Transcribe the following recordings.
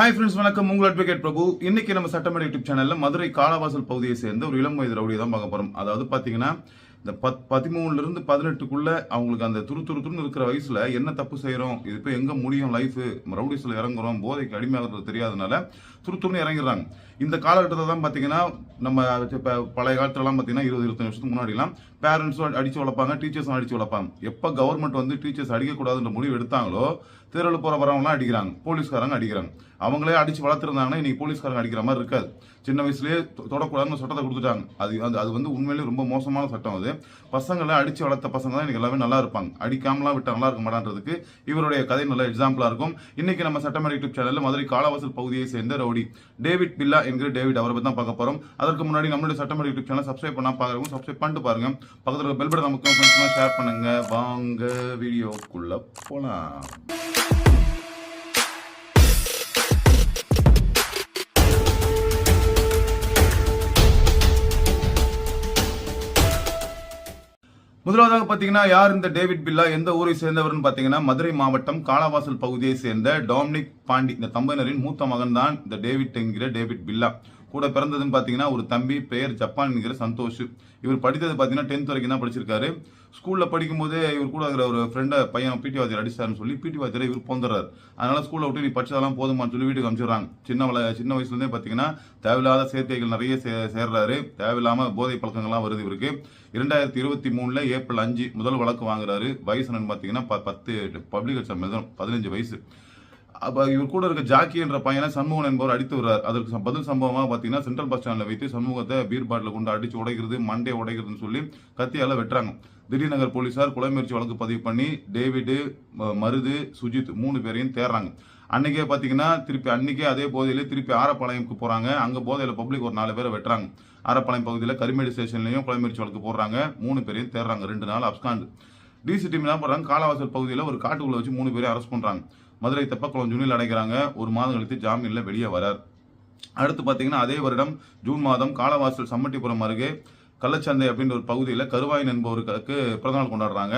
Hi friends வணக்கம். உங்கள் advocate பிரபு. இன்னைக்கு நம்ம சட்டமன்ற யூடியூப் சேனலில் மதுரை காலவாசல் பகுதியை சேர்ந்த ஒரு இளம் வயது ரவுடியை தான் பார்க்க போகிறோம் அதாவது பார்த்தீங்கன்னா இந்த பத் பதிமூணுலேருந்து பதினெட்டுக்குள்ளே பதினெட்டுக்குள்ள அவங்களுக்கு அந்த துரு துரு துருன்னு இருக்கிற வயசில் என்ன தப்பு செய்கிறோம் இது போய் எங்கே முடியும் லைஃபு ரவுடிஸில் இறங்குறோம் போதைக்கு அடிமையாகிறது தெரியாதனால துரு துருன்னு இறங்கிடுறாங்க. இந்த காலகட்டத்தை தான் பார்த்தீங்கன்னா நம்ம இப்போ பழைய காலத்துலலாம் பார்த்தீங்கன்னா இருபது இருபத்தஞ்சு வருஷத்துக்கு முன்னாடிலாம் பேரண்ட்ஸும் அடித்து வளர்ப்பாங்க டீச்சர்ஸும் அடித்து வளர்ப்பாங்க. எப்போ கவர்மெண்ட் வந்து டீச்சர்ஸ் அடிக்கக்கூடாதுன்ற முடிவு எடுத்தாங்களோ தெருவில் போகிற வரவங்களாம் அடிக்கிறாங்க போலீஸ்காரங்க அடிக்கிறாங்க. அவங்களே அடிச்சு வளர்த்துருந்தாங்கன்னா இன்றைக்கி போலீஸ்காரங்க அடிக்கிற மாதிரி இருக்காது. சின்ன வயசுலேயே தொடக்கூடாதுன்னு சட்டத்தை கொடுத்துட்டாங்க. அது அது அது வந்து உண்மையிலேயே ரொம்ப மோசமான சட்டம் அது. பசங்களை அடித்து வளர்த்த பசங்க தான் இன்னைக்கு எல்லாமே நல்லா இருப்பாங்க. அடிக்காமலாம் விட்டால் நல்லா இருக்க மாட்டான்றதுக்கு இவருடைய கதை நல்ல எக்ஸாம்பிளாக இருக்கும். இன்றைக்கி நம்ம சட்டமன்ற யூடியூப் சேனலில் மதுரை காலவாசல் பகுதியை சேர்ந்த ரவுடி. டேவிட் பில்லா என்கிற டேவிட் அவரை தான் பார்க்க போகிறோம் அதற்கு முன்னாடி நம்மளுடைய சட்டமன்ற யூடியூப் சேனல் சப்ஸ்கிரைப் பண்ணால் பார்க்குறவங்க சப்ஸ்கிரைப் பண்ணிட்டு பாருங்க. பக்கத்தில் பெல் நமக்கு ஷேர் பண்ணுங்க. வாங்க வீடியோக்குள்ளே போலாம். முதலாவதாக பாத்தீங்கன்னா யார் இந்த டேவிட் பில்லா? எந்த ஊரை சேர்ந்தவர்னு பார்த்தீங்கன்னா மதுரை மாவட்டம் காலாவாசல் பகுதியை சேர்ந்த டாமினிக் பாண்டி. இந்த தம்பதியினரின் மூத்த மகன் தான் இந்த டேவிட் என்கிற டேவிட் பில்லா. கூட பிறந்ததுன்னு பார்த்தீங்கன்னா ஒரு தம்பி பெயர் ஜப்பான் என்கிற சந்தோஷ். இவர் படித்தது பார்த்தீங்கன்னா டென்த் வரைக்கும் தான் படிச்சிருக்காரு. ஸ்கூலில் படிக்கும்போதே இவர் கூட இருக்கிற ஒரு ஃப்ரெண்டை பையன் பிடி வாத்தியார் அடிச்சாருன்னு சொல்லி பிடி வாத்தியரை இவர் போந்துறாரு அதனால ஸ்கூலில் விட்டு நீ படிச்சதெல்லாம் போதுமான்னு சொல்லி வீட்டுக்கு அனுப்பிச்சிடுறாங்க சின்ன வள சின்ன வயசுலேருந்தே பார்த்தீங்கன்னா தேவையில்லாத சேர்க்கைகள் நிறைய சே- சேர்றாரு. தேவையில்லாமல் போதை பழக்கங்கள்லாம் வருது இவருக்கு. இரண்டாயிரத்தி இருபத்தி மூணில் ஏப்ரல் அஞ்சு முதல் வழக்கு வாங்குறாரு. வயசு என்னன்னு பார்த்தீங்கன்னா ப- பத்து பப்ளிக் எக்ஸாம் பதினஞ்சு வயசு. அப்போ இவர் கூட இருக்க ஜாக்கி என்ற பையனை சண்முகன் என்பவர் அடித்து வருவார் அதற்கு பதில் சம்பவமாக பார்த்தீங்கன்னா சென்ட்ரல் பஸ் ஸ்டாண்டில் வைத்து சண்முகத்தை பீர் பாட்டில் கொண்டு அடிச்சு உடைக்கிறது மண்டே உடைக்கிறதுன்னு சொல்லி கத்தியால் வெட்டுறாங்க. திடீர்நகர் நகர் போலீசார் கொலை முயற்சி வழக்கு பதிவு பண்ணி டேவிடு ம- மருது சுஜித் மூணு பேரையும் தேடுறாங்க அன்னைக்கே பார்த்தீங்கன்னா திருப்பி அன்னைக்கே அதே போதையிலே திருப்பி ஆரப்பாளையம்க்கு போகிறாங்க அங்கே போதையில் பப்ளிக் ஒரு நாலு பேரை வெட்டுறாங்க. ஆரப்பாளையம் பகுதியில் கரிமேடு ஸ்டேஷன்லையும் கொலை முயற்சி வழக்கு போடுறாங்க. மூணு பேரையும் தேடுறாங்க ரெண்டு நாள் அப்ஸ்காண்டு டிசி டீம் என்ன பண்ணுறாங்க காலாவாசல் பகுதியில் ஒரு காட்டுக்குள்ள வச்சு மூணு பேரை அரெஸ்ட் பண்ணுறாங்க மதுரை தெப்பக்குளம் ஜூனில் அடைக்கிறாங்க. ஒரு மாதம் கழித்து ஜாமீனில் வெளியே வரார். அடுத்து பார்த்தீங்கன்னா அதே வருடம் ஜூன் மாதம் காலவாசல் சம்மட்டிபுரம் அருகே கள்ளச்சந்தை அப்படின்ற ஒரு பகுதியில் கருவாயின் என்பவருக்கு பிறந்தநாள் கொண்டாடுறாங்க.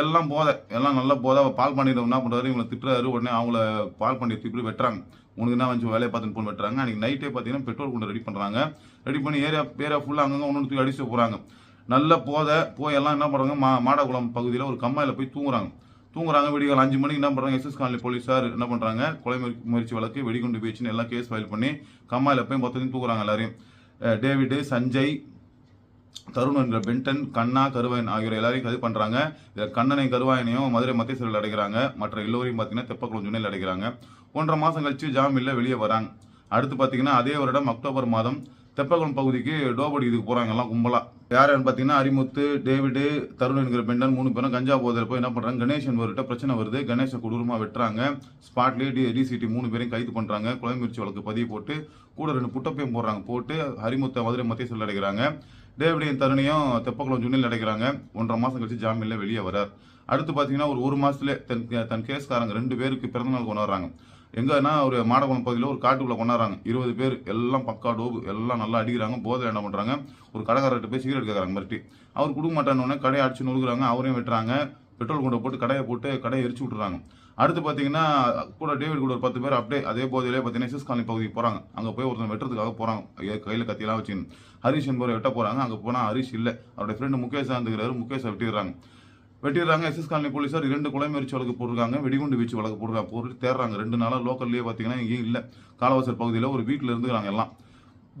எல்லாம் போதை. எல்லாம் நல்ல போத. பால் பண்ணிட்டு என்ன பண்ணுறாரு இவங்களை திட்டுறாரு. உடனே அவங்கள பால் பண்ணி திப்பி வெட்டுறாங்க. உனக்கு என்ன வந்து வேலையை பார்த்துட்டு போன் வெட்டுறாங்க. அன்றைக்கி நைட்டே பார்த்தீங்கன்னா பெட்ரோல் கொண்டு ரெடி பண்ணுறாங்க ரெடி பண்ணி ஏரியா ஏரியா ஃபுல்லாக அங்கங்கே ஒன்று தூக்கி அடிச்சு போகிறாங்க நல்ல போதை போய் எல்லாம் என்ன பண்ணுறாங்க மா மாடகுளம் பகுதியில் ஒரு கம்மாயில் போய் தூங்குறாங்க. தூங்குறாங்க விடிகால் அஞ்சு மணிக்கு என்ன பண்ணுறாங்க எஸ்எஸ் காலனி போலீஸார் என்ன பண்ணுறாங்க கொலை முயற்சி- முயற்சி வழக்கு வெடிகுண்டு வீச்சுன்னு எல்லாம் கேஸ் ஃபைல் பண்ணி கம்மாயில போய் மொத்தத்தையும் தூங்குறாங்க எல்லாரையும். டேவிடு சஞ்சய் தருண் என்ற பென்டன் கண்ணா கருவாயன் ஆகியோர் எல்லாரையும் கைது பண்ணுறாங்க இதுல கண்ணனை கருவாயனையும் மதுரை மத்திய சிறையில் அடைக்கிறாங்க மற்ற எல்லோரையும் பார்த்தீங்கன்னா தெப்பக்குளம் ஜுனையில் அடைக்கிறாங்க ஒன்றரை மாதம் கழிச்சு ஜாமீனில் வெளியே வராங்க. அடுத்து பார்த்தீங்கன்னா அதே வருடம் அக்டோபர் மாதம் தெப்பக்குளம் பகுதிக்கு டோபடி இதுக்கு போறாங்க எல்லாம் கும்பலா. யார் யாருன்னு பார்த்தீங்கன்னா அரிமுத்து டேவிடு தருண் என்கிற பெண்டன் மூணு பேரும் கஞ்சா போதில் போய் என்ன பண்றாங்க கணேசன் என்பவர்கிட்ட பிரச்சனை வருது. கணேஷை கொடூரமா வெட்டுறாங்க. ஸ்பாட்லேயே டி டிசிடி மூணு பேரையும் கைது பண்றாங்க. கொலை முயற்சி வழக்கு பதிவு போட்டு கூட ரெண்டு புட்டப்பையும் போடுறாங்க. போட்டு ஹரிமுத்த மதுரை மத்திய சிறையில் அடைக்கிறாங்க. டேவிடையும் தருணையும் தெப்பக்குளம் ஜூனில் அடைக்கிறாங்க. ஒன்றரை மாசம் கழிச்சு ஜாமீன்ல வெளியே வரார். அடுத்து பாத்தீங்கன்னா ஒரு ஒரு மாசத்துல தன் தன் கேஸ்காரங்க ரெண்டு பேருக்கு பிறந்தநாள் கொண்டாடுறாங்க. எங்கன்னா ஒரு மாடகுளம் பகுதியில் ஒரு காட்டுக்குள்ள கொண்டாடுறாங்க. இருபது பேர் எல்லாம் பக்கா டோபு எல்லாம் நல்லா அடிக்கிறாங்க போதை என்ன பண்ணுறாங்க ஒரு கடைக்காரர்கிட்ட போய் சிகரெட் கேட்குறாங்க மிரட்டி. அவர் கொடுக்க மாட்டான்னு கடையை அடிச்சு நொறுக்குறாங்க அவரையும் வெட்டுறாங்க பெட்ரோல் கொண்டு போட்டு கடையை போட்டு கடையை எரிச்சு விட்றாங்க அடுத்து பார்த்தீங்கன்னா கூட டேவிட் கூட ஒரு பத்து பேர் அப்படியே அதே போதையிலே பார்த்தீங்கன்னா சிஸ் காலனி பகுதிக்கு போகிறாங்க அங்கே போய் ஒருத்தன் வெட்டுறதுக்காக போகிறாங்க கையில் கத்தியெல்லாம் வச்சுன்னு. ஹரிஷ் என்பவரை வெட்ட போகிறாங்க அங்கே போனால் ஹரிஷ் இல்லை. அவருடைய ஃப்ரெண்டு முகேஷாக இருந்துக்கிறாரு. முகேஷை வெட்டிடுறாங்க. வெட்டிடுறாங்க எஸ்எஸ் காலனி போலீஸார். இரண்டு கொலை முயற்சி வழக்கு போட்டிருக்காங்க. வெடிகுண்டு வீச்சு வழக்கு போட்டிருக்காங்க போட்டு தேடுறாங்க ரெண்டு நாளாக லோக்கல்லேயே பார்த்தீங்கன்னா எங்கேயும் இல்லை. காலவாசல் பகுதியில் ஒரு வீட்டில் இருந்துக்கிறாங்க எல்லாம்.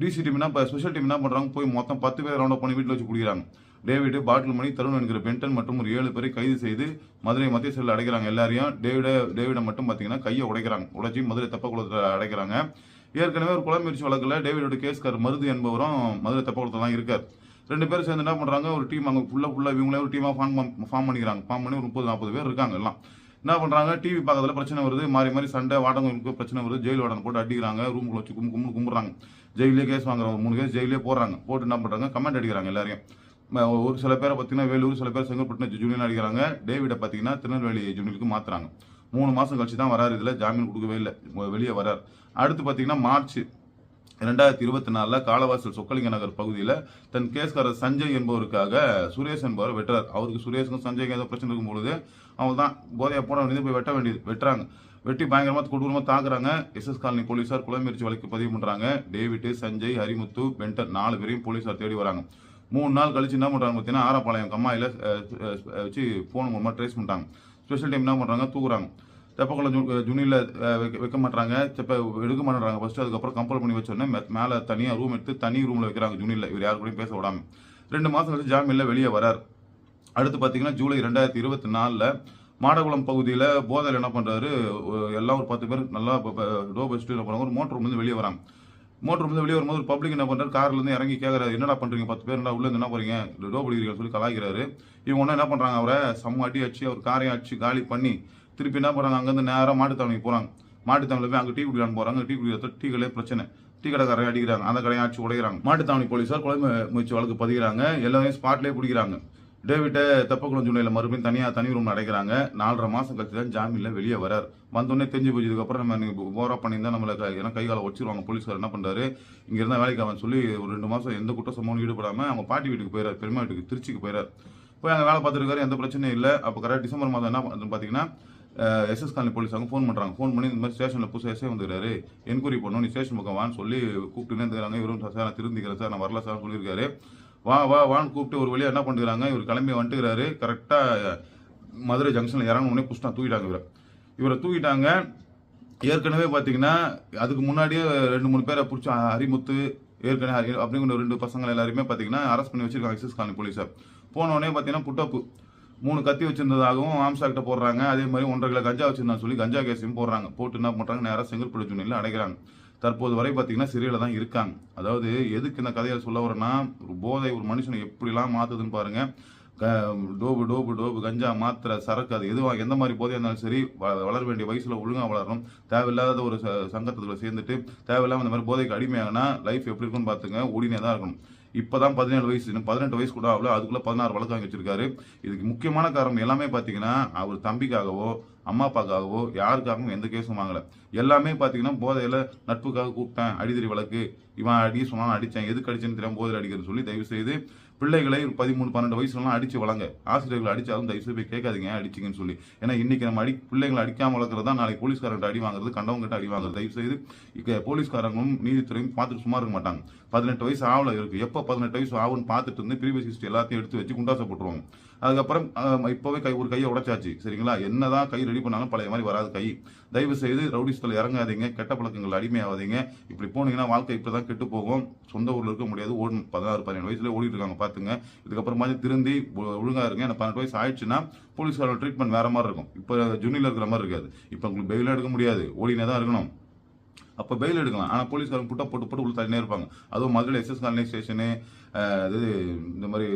டிசி டீம்னா இப்போ ஸ்பெஷல் டீம் என்ன பண்ணுறாங்க போய் மொத்தம் பத்து பேர் ரவுண்ட் பண்ணி வீட்டில் வச்சு குடிக்கிறாங்க டேவிடு பாட்டில் மணி தருண் என்கிற பென்டன் மற்றும் ஒரு ஏழு பேரை கைது செய்து மதுரை மத்திய சிறையில் அடைக்கிறாங்க. எல்லாரையும் டேவிட டேவிடை மட்டும் பார்த்தீங்கன்னா கையை உடைக்கிறாங்க. உடைச்சி மதுரை தெப்பக்குளத்தில் அடைக்கிறாங்க. ஏற்கனவே ஒரு கொலை முயற்சி வழக்கில் டேவிடோட கேஸ்கார் மருது என்பவரும் மதுரை தெப்பக்குளத்தில் தான் இருக்கார். ரெண்டு பேரும் சேர்ந்து என்ன பண்ணுறாங்க ஒரு டீம் அங்கே ஃபுல்லாக ஃபுல்லாக இவங்களே ஒரு டீமாக ஃபார்ம் ஃபார்ம் பண்ணிக்கிறாங்க. ஃபார்ம் பண்ணி ஒரு முப்பது நாற்பது பேர் இருக்காங்க எல்லாம். என்ன பண்ணுறாங்க டிவி பார்க்கறதுல பிரச்சனை வருது. மாறி மாறி சண்டை வாடகைக்கு பிரச்சனை வருது. ஜெயில் வாடகை போட்டு அடிக்கிறாங்க. ரூமுக்குள்ள வச்சு கும் கும்பு கும்பிட்றாங்க. ஜெயிலே கேஸ் வாங்குறாங்க ஒரு மூணு கேஸ் ஜெயிலே போடுறாங்க. போட்டு என்ன பண்ணுறாங்க கமெண்ட் அடிக்கிறாங்க எல்லாரையும். ஒரு சில பேரை பார்த்தீங்கன்னா வேலூர் சில பேர் செங்கல்பட்டு ஜூனியர் அடிக்கிறாங்க. டேவிட பார்த்தீங்கன்னா திருநெல்வேலி ஜூனியருக்கு மாற்றுறாங்க மூணு மாதம் கழிச்சு தான் வராரு இதில். ஜாமீன் கொடுக்கவே இல்லை. வெளியே வரார். அடுத்து பார்த்தீங்கன்னா மார்ச் ரெண்டாயிரத்தி இருபத்தி நாலில் காலவாசல் சொக்கலிங்க நகர் பகுதியில் தன் கேஸ்காரர் சஞ்சய் என்பவருக்காக சுரேஷ் என்பவர் வெட்டுறார். அவருக்கு சுரேஷுக்கும் சஞ்சய்க்கும் ஏதோ பிரச்சனை இருக்கும் பொழுது அவங்க தான் போதையை போட வேண்டியது போய் வெட்ட வேண்டியது வெட்டுறாங்க. வெட்டி பயங்கரமாக கொடூரமாக தாக்குறாங்க. எஸ்எஸ் காலனி போலீஸார் குலமுயற்சி வழக்கு பதிவு பண்ணுறாங்க டேவிட்டு சஞ்சய் ஹரிமுத்து பென்டன் நாலு பேரையும் போலீஸார் தேடி வராங்க. மூணு நாள் கழிச்சு என்ன பண்ணுறாங்க பார்த்தீங்கன்னா ஆரப்பாளையம் கம்மாயில் வச்சு ஃபோன் மூலமாக ட்ரேஸ் பண்ணிட்டாங்க. ஸ்பெஷல் டைம் என்ன பண்ணுறாங்க தூக்குறாங்க. தெப்பக்குள்ள ஜூ ஜூனியில் வைக்க மாட்டாங்க செப்ப எடுக்க மாட்டேறாங்க ஃபஸ்ட்டு அதுக்கப்புறம் கம்பல் பண்ணி வச்சோடனே மேலே தனியாக ரூம் எடுத்து தனி ரூமில் வைக்கிறாங்க ஜுனியில் இவர் யாரு கூடயும் பேச விடாமல் ரெண்டு மாதம் கழிச்சு ஜாமீனில் வெளியே வரார். அடுத்து பார்த்தீங்கன்னா ஜூலை ரெண்டாயிரத்தி இருபத்தி நாலில் மாடகுளம் பகுதியில் போதையில் என்ன பண்ணுறாரு எல்லாம் ஒரு பத்து பேர் நல்லா டோ வச்சுட்டு என்ன பண்ணுறாங்க ஒரு மோட்டர் ரூம் வந்து வெளியே வராங்க. மோட்டர் வந்து வெளியே வரும்போது ஒரு பப்ளிக் என்ன பண்ணுறாரு கார்லேருந்து இறங்கி கேட்குறாரு என்னடா பண்ணுறீங்க பத்து பேர் உள்ள இருந்து என்ன போகிறீங்க டோ பிடிக்கிறீங்கன்னு சொல்லி கலாய்க்கிறாரு. இவங்க ஒன்றும் என்ன பண்ணுறாங்க அவரை? சம்மாட்டி அடி அடிச்சு அவர் காரையும் அடிச்சு காலி பண்ணி திருப்பி என்ன பண்ணுறாங்க அங்கேருந்து நேராக மாட்டுத்தவணைக்கு போகிறாங்க மாட்டுத்தவணையில் போய் அங்கே டீ குடிக்கலான்னு போகிறாங்க டீ குடிக்கிறத டீ கடையே பிரச்சனை. டீ கடைக்காரன் அடிக்கிறாங்க. அந்த கடையை அடிச்சு உடைக்கிறாங்க. மாட்டுத்தாவணி போலீஸார் கொலை முயற்சி வழக்கு பதிகிறாங்க. எல்லாரையும் ஸ்பாட்லேயே பிடிக்கிறாங்க. டேவிட்டை தெப்பக்குளம் ஜூனியில் மறுபடியும் தனியாக தனி ரூம் அடைக்கிறாங்க. நாலரை மாதம் கழிச்சு தான் ஜாமீனில் வெளியே வரார். வந்தோடனே தெரிஞ்சு போச்சதுக்கப்புறம் நம்ம நீ ஓவரா பண்ணியிருந்தால் நம்மளை க- ஏன்னா கை காலை வச்சிருவாங்க. போலீஸ்கார் என்ன பண்ணுறாரு இங்கே இருந்தால் வேலைக்கு அவன் சொல்லி ஒரு ரெண்டு மாதம் எந்த குற்ற சம்பவம் ஈடுபடாமல் அவங்க பாட்டி வீட்டுக்கு போயிறார். பெருமா வீட்டுக்கு திருச்சிக்கு போயிறார். போய் அங்கே வேலை பார்த்துருக்காரு எந்த பிரச்சனையும் இல்லை. அப்போ கரெக்டாக டிசம்பர் மாதம் என்ன பார்த்தீங்கன்னா எஸ்எஸ் காலனி போலீஸாங்க ஃபோன் பண்ணுறாங்க ஃபோன் பண்ணி இந்த மாதிரி ஸ்டேஷனில் புதுசாக எஸ்ஐ வந்துருக்காரு. என்கொயரி பண்ணணும் நீ ஸ்டேஷன் பக்கம் வான்னு சொல்லி கூப்பிட்டுனே இருந்துக்கிறாங்க இவரும் சார் நான் திருந்திக்கிறேன் சார் நான் வரல சார் சொல்லியிருக்காரு. வா வா வான்னு கூப்பிட்டு ஒரு வழியாக என்ன பண்ணுறாங்க இவர் கிளம்பி வந்துட்டுக்கிறாரு கரெக்டாக மதுரை ஜங்ஷனில் இறங்கணும் புஷ்டா தூக்கிட்டாங்க இவரை. இவரை தூக்கிட்டாங்க. ஏற்கனவே பார்த்தீங்கன்னா அதுக்கு முன்னாடியே ரெண்டு மூணு பேரை பிடிச்ச ஹரிமுத்து ஏற்கனவே அப்படிங்கிற ரெண்டு பசங்கள் எல்லாருமே பார்த்தீங்கன்னா அரெஸ்ட் பண்ணி வச்சிருக்காங்க எக்ஸஸ் காலனி போலீஸார் போனோடனே பார்த்தீங்கன்னா புட்டப்பு. மூணு கத்தி வச்சிருந்ததாகவும் ஆம்சாக்கிட்ட போடுறாங்க. அதே மாதிரி ஒன்றரை கிலோ கஞ்சா வச்சிருந்தான்னு சொல்லி கஞ்சா கேஸையும் போடுறாங்க. போட்டு என்ன பண்ணுறாங்க நேராக செங்கல்பட்டு ஜூனியில் அடைக்கிறாங்க. தற்போது வரை பார்த்தீங்கன்னா சிறையில் தான் இருக்காங்க. அதாவது எதுக்கு இந்த கதையை சொல்ல வரேன்னா ஒரு போதை ஒரு மனுஷனை எப்படிலாம் மாற்றுதுன்னு பாருங்க. க- டோபு டோபு டோபு கஞ்சா மாத்திரை சரக்கு அது எதுவாக எந்த மாதிரி போதையாக இருந்தாலும் சரி வ- வளர வேண்டிய வயசுல ஒழுங்காக வளரணும். தேவையில்லாத ஒரு ச- சங்கத்துக்குள்ள சேர்ந்துட்டு தேவையில்லாமல் இந்த மாதிரி போதைக்கு அடிமையாகனா லைஃப் எப்படி இருக்குன்னு பார்த்துங்க ஓடினே தான் இருக்கணும். இப்பதான் பதினேழு வயசு இன்னும் பதினெட்டு வயசு கூட ஆகல. அதுக்குள்ள பதினாறு வழக்கு வாங்கி வச்சிருக்காரு. இதுக்கு முக்கியமான காரணம் எல்லாமே பார்த்தீங்கன்னா அவர் தம்பிக்காகவோ அம்மா அப்பாக்காகவோ யாருக்காகவும் எந்த கேஸும் வாங்கலை. எல்லாமே பார்த்தீங்கன்னா போதையில் நட்புக்காக கூப்பிட்டேன். அடிதறி வழக்கு. இவன் அடி சொன்னாலும் அடித்தேன் எதுக்கு அடிச்சேன்னு தெரியாம போதையில் அடிக்கிறது சொல்லி தயவு செய்து பிள்ளைகளை ஒரு பதிமூணு பன்னெண்டு வயசுலலாம் அடித்து வளங்க. ஆசிரியர்களை அடித்தாலும் தயவு செய்து போய் கேட்காதீங்க அடிச்சிங்கன்னு சொல்லி. ஏன்னா இன்னைக்கு நம்ம அடி பிள்ளைங்களை அடிக்காமல் வளர்க்குறது தான் நாளைக்கு போலீஸ்காரங்கிட்ட அடி வாங்குறது கண்டவங்கிட்ட அடி வாங்குறது. தயவு செய்து போலீஸ்காரங்களும் நீதித்துறையும் பார்த்துட்டு சும்மா இருக்க மாட்டாங்க. பதினெட்டு வயசு ஆவலை இருக்கு. எப்போ பதினெட்டு வயசு ஆகும்னு பார்த்துட்டு இருந்து ப்ரீவியஸ் ஹிஸ்ட்ரி எல்லாத்தையும் எடுத்து வச்சு குண்டாசை போட்டுருவாங்க. அதுக்கப்புறம் இப்போவே கை ஒரு கையை உடைச்சாச்சு. சரிங்களா? என்னதான் கை ரெடி பண்ணாலும் பழைய மாதிரி வராது கை. தயவு செய்து ரவுடிஸ்டில் இறங்காதீங்க கெட்ட பழக்கங்கள் அடிமையாகாதீங்க இப்படி போனீங்கன்னா வாழ்க்கை இப்படி தான் கெட்டு போகும். சொந்த ஊரில் இருக்க முடியாது. ஓடும் பதினாறு பதினேழு வயசுலேயே ஓடிட்டு இருக்காங்க பார்த்துங்க இதுக்கப்புறமா திருந்தி ஒழுங்காக இருங்க. எனக்கு பன்னெண்டு வயசு ஆயிடுச்சுன்னா போலீஸ்காரோட ட்ரீட்மெண்ட் வேற மாதிரி இருக்கும். இப்போ ஜூனியில் இருக்கிற மாதிரி இருக்காது. இப்போ உங்களுக்கு பெயிலாக எடுக்க முடியாது. ஓடினே தான் இருக்கணும். அப்போ பெயில் எடுக்கலாம். ஆனால் போலீஸ்காரங்க புட்டா போட்டு போட்டு உள்ள தள்ளினே இருப்பாங்க. அதுவும் மதுரையில் எஸ்எஸ் காலனி ஸ்டேஷனு இது இந்த மாதிரி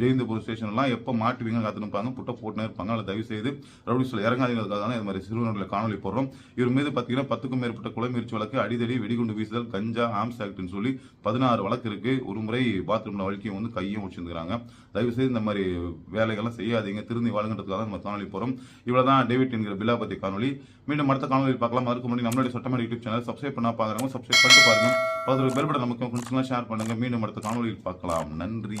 ஜெயந்தபுரம் ஸ்டேஷன்லாம் எப்போ மாட்டுவீங்க காத்துனுப்பாங்க புட்டை போட்டுனே இருப்பாங்க. அதில் தயவு செய்து ரவுடிஸில் இறங்காதீங்கிறதுக்காக தான் இது மாதிரி சிறுவர்களில் காணொலி போடுறோம். இவர் மீது பார்த்தீங்கன்னா பத்துக்கும் மேற்பட்ட கொலை முயற்சி வழக்கு அடிதடி வெடிகுண்டு வீசுதல் கஞ்சா ஆம்ஸ் ஆக்ட்னு சொல்லி பதினாறு வழக்கு இருக்கு. ஒரு முறை பாத்ரூமில் வலிக்கையும் வந்து கையும் வச்சுருந்துக்கிறாங்க. தயவு செய்து இந்த மாதிரி வேலைகள்லாம் செய்யாதீங்க. திருந்தி வாழுங்கிறதுக்காக தான் நம்ம காணொலி போகிறோம் இவ்வளோ தான் டேவிட் என்கிற பில்லா காணொலி மீண்டும் அடுத்த காணொலி பார்க்கலாம். அதுக்கு முன்னாடி நம்மளுடைய சட்டமன்ற யூடியூப் சேனல் சப்ஸ்கிரைப் பண்ணா பார்க்குறவங்க சப்ஸ்கிரைப் பண்ணிட்டு பாருங்க. பதில் பெல் நமக்கு ஃப்ரெண்ட்ஸ்லாம் ஷேர் பண்ணுங்கள் மீண்டும் அடுத்த காணொலியில் பார்க்கலாம். நன்றி.